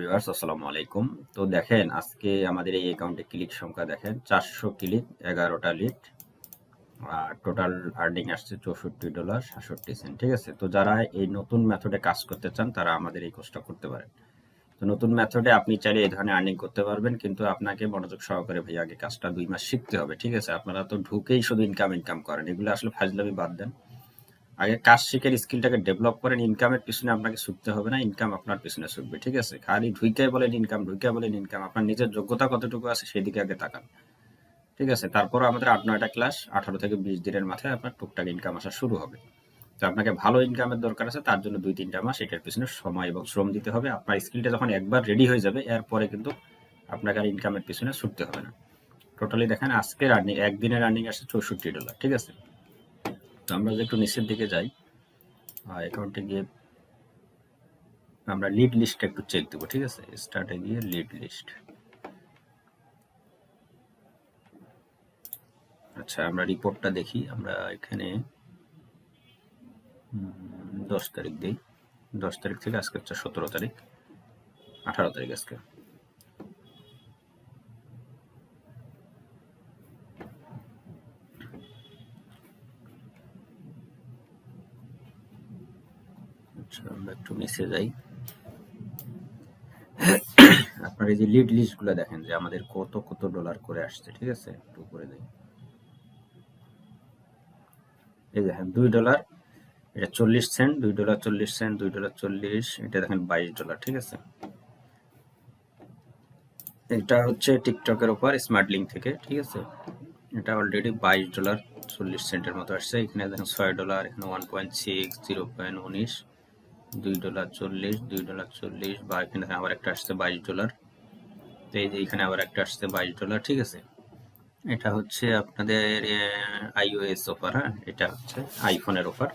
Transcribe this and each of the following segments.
Viewers আসসালামু আলাইকুম। তো দেখেন, আজকে আমাদের এই অ্যাকাউন্টে ক্লিক সংখ্যা দেখেন, চারশো ক্লিক এগারোটা লিড আর টোটাল আর্নিং আসছে চৌষট্টি ডলার সাতষট্টি সেন্ট ঠিক আছে? তো যারা এই নতুন মেথডে কাজ করতে চান, তারা আমাদের এই কোর্সটা করতে পারেন। তো নতুন মেথডে আপনি চাইলে এই ধরনের আর্নিং করতে পারবেন, কিন্তু আপনাকে মনোযোগ সহকারে ভাই আগে কাজটা দুই মাস শিখতে হবে, ঠিক আছে? আপনারা তো ঢুকেই শুধু ইনকাম ইনকাম করেন, এগুলো আসলে ফাজলামি বাদ দেন। আগে কাজ শিখের স্কিলটাকে ডেভেলপ করেন ইনকামের পিছনে আপনাকে ছুটতে হবে না ইনকাম আপনার পিছনে ছুটবে, ঠিক আছে? খালি ঢুইকাই বলেন ইনকাম ঢুইকাই বলেন ইনকাম আপনার নিজের যোগ্যতা কতটুকু আছে সেদিকে আগে তাকান, ঠিক আছে? তারপর আমাদের আট, নয়টা ক্লাস আঠারো থেকে বিশ দিনের মাথায় আপনার টুকটাক ইনকাম আসা শুরু হবে। তো আপনাকে ভালো ইনকামের দরকার আছে, তার জন্য দুই, তিনটা মাস এটার পিছনে সময় এবং শ্রম দিতে হবে। আপনার স্কিলটা যখন একবার রেডি হয়ে যাবে, এরপরে কিন্তু আপনাকে আর ইনকামের পিছনে ছুটতে হবে না। টোটালি দেখেন আজকের আর্নিং একদিনের আর্নিং আসছে চৌষট্টি ডলার ঠিক আছে? আমরা যদি একটু নিচের দিকে যাই অ্যাকাউন্টে গিয়ে আমরা লিড লিস্টটা একটু চেক দেবো, ঠিক আছে? স্টার্টে গিয়ে লিড লিস্ট আচ্ছা আমরা রিপোর্টটা দেখি, আমরা এখানে দশ তারিখ দিই। দশ তারিখ থেকে আজকে হচ্ছে সতেরো তারিখ, আঠারো তারিখ আজকে। আমরা একটু নিচে যাই। আপনার এই যে লিড লিস্টগুলো দেখেন যে আমাদের কত কত ডলার করে আসছে, ঠিক আছে? একটু উপরে দেই এই দেখেন, দুই ডলার এটা চল্লিশ সেন্ট দুই ডলার চল্লিশ সেন্ট দুই ডলার চল্লিশ, এটা দেখেন বাইশ ডলার ঠিক আছে? এটা হচ্ছে টিকটকের উপর স্মার্ট লিঙ্ক থেকে, ঠিক আছে? এটা অলরেডি বাইশ ডলার চল্লিশ সেন্টের মতো আসছে। এখানে দেখেন ছয় ডলার এখানে one point six zero point উনিশ দুই ডলার চল্লিশ, দুই ডলার চল্লিশ বা এখানে আবার একটা আসছে বাইশ ডলার। তো এই যে এখানে আবার একটা আসছে বাইশ ডলার, ঠিক আছে? এটা হচ্ছে আপনাদের আইওএস অফার হ্যাঁ? এটা হচ্ছে আইফোনের অফার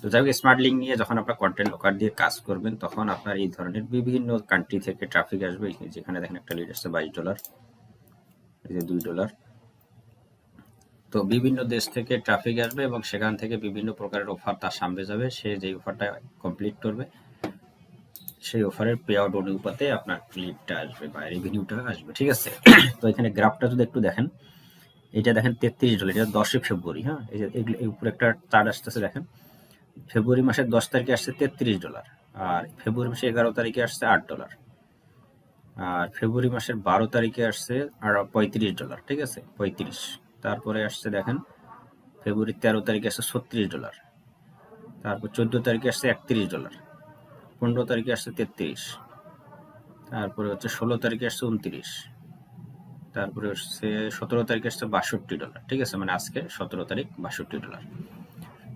তো যাই হোক স্মার্ট লিঙ্ক নিয়ে যখন আপনার কন্টেন্ট লোকার দিয়ে কাজ করবেন, তখন আপনার এই ধরনের বিভিন্ন কান্ট্রি থেকে ট্রাফিক আসবে। যেখানে দেখেন একটা লিড আসছে বাইশ ডলার, এই যে দুই ডলার। তো বিভিন্ন দেশ থেকে ট্রাফিক আসবে এবং সেখান থেকে বিভিন্ন প্রকারের অফার তার সামনে যাবে। সে যে অফারটা কমপ্লিট করবে, সেই অফারের পে আউট অনুপাতে আপনার ক্লিপটা আসবে বা রেভিনিউটা আসবে, ঠিক আছে? তো এখানে গ্রাফটা যদি একটু দেখেন, এটা দেখেন তেত্রিশ ডলার এটা দশই ফেব্রুয়ারি হ্যাঁ? এই উপরে একটা চার্ট আসতেছে, দেখেন। ফেব্রুয়ারি মাসের দশ তারিখে আসছে তেত্রিশ ডলার আর ফেব্রুয়ারি মাসের এগারো তারিখে আসছে আট ডলার আর ফেব্রুয়ারি মাসের বারো তারিখে আসছে আর পঁয়ত্রিশ ডলার ঠিক আছে? পঁয়ত্রিশ। তারপরে আসছে দেখেন ফেব্রুয়ারি তেরো তারিখে আসছে ছত্রিশ ডলার তারপর চোদ্দ তারিখে আসছে একত্রিশ ডলার পনেরো তারিখে আসছে তেত্রিশ, তারপরে হচ্ছে ষোলো তারিখে আসছে উনত্রিশ, তারপরে হচ্ছে সতেরো তারিখে আসছে বাষট্টি ডলার ঠিক আছে? মানে আজকে সতেরো তারিখ, বাষট্টি ডলার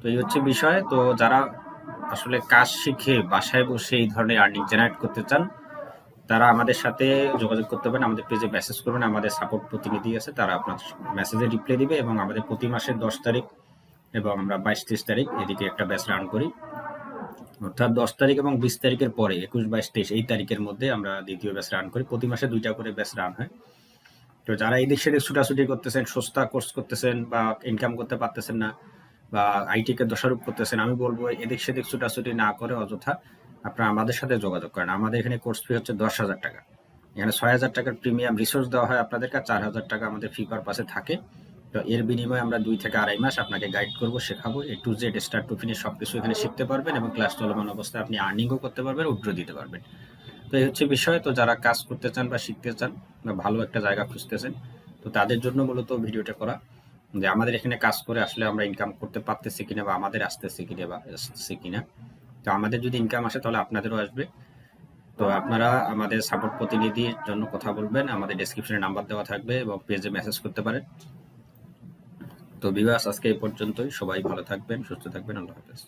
তো এই হচ্ছে বিষয়। তো যারা আসলে কাজ শিখে বাসায় বসে এই ধরনের আর্নিং জেনারেট করতে চান তারা আমাদের সাথে যোগাযোগ করতে পারেন, আমাদের পেজে মেসেজ করবেন, আমাদের সাপোর্ট প্রতিনিধি আছে, তারা আপনার মেসেজে রিপ্লাই দিবে এবং আমাদের প্রতি মাসের দশ তারিখ এবং আমরা বাইশ তেইশ তারিখ এদিকে একটা ব্যাচ রান করি। অর্থাৎ দশ তারিখ এবং বিশ তারিখের পরে, একুশ, বাইশ, তেইশ, এই তারিখের মধ্যে আমরা দ্বিতীয় ব্যাচ রান করি। প্রতি মাসে দুইটা করে ব্যাচ রান হয়। তো যারা এই সেদিক ছুটাছুটি করতেছেন, সস্তা কোর্স করতেছেন বা ইনকাম করতে পারতেছেন না বা আইটি কে দোষারোপ করতেছেন, আমি বলব এদিক সেদিক ছুটাছুটি না করে, অযথা আপনারা আমাদের সাথে যোগাযোগ করেন। আমাদের এখানে কোর্স ফি হচ্ছে দশ হাজার টাকা। এখানে ছয় হাজার টাকার প্রিমিয়াম রিসোর্স দেওয়া হয় আপনাদেরকে চার হাজার টাকা আমাদের ফি পার পাশে থাকে। তো এর বিনিময়ে আমরা দুই থেকে আড়াই মাস আপনাকে গাইড করব, শেখাবো। A to Z start to finish সবকিছু এখানে শিখতে পারবেন এবং ক্লাস চলমান অবস্থায় আপনি আর্নিংও করতে পারবেন উড্র দিতে পারবেন। তো এই হচ্ছে বিষয়। তো যারা কাজ করতে চান বা শিখতে চান বা ভালো একটা জায়গা খুঁজতেছেন, তো তাদের জন্য মূলত ভিডিওটা করা। যে আমাদের এখানে কাজ করে আসলে আমরা ইনকাম করতে পারতেছি কিনা বা আমাদের আসতেছে কিনা বা আসতেছে কিনা। তো আমাদের যদি ইনকাম আসে তাহলে আপনাদেরও আসবে। তো আপনারা আমাদের সাপোর্ট প্রতিনিধির জন্য কথা বলবেন। আমাদের ডেসক্রিপশনে নাম্বার দেওয়া থাকবে এবং পেজে মেসেজ করতে পারেন। তো বিবাস আজকে এই পর্যন্তই। সবাই ভালো থাকবেন, সুস্থ থাকবেন। আল্লাহ হাফেজ।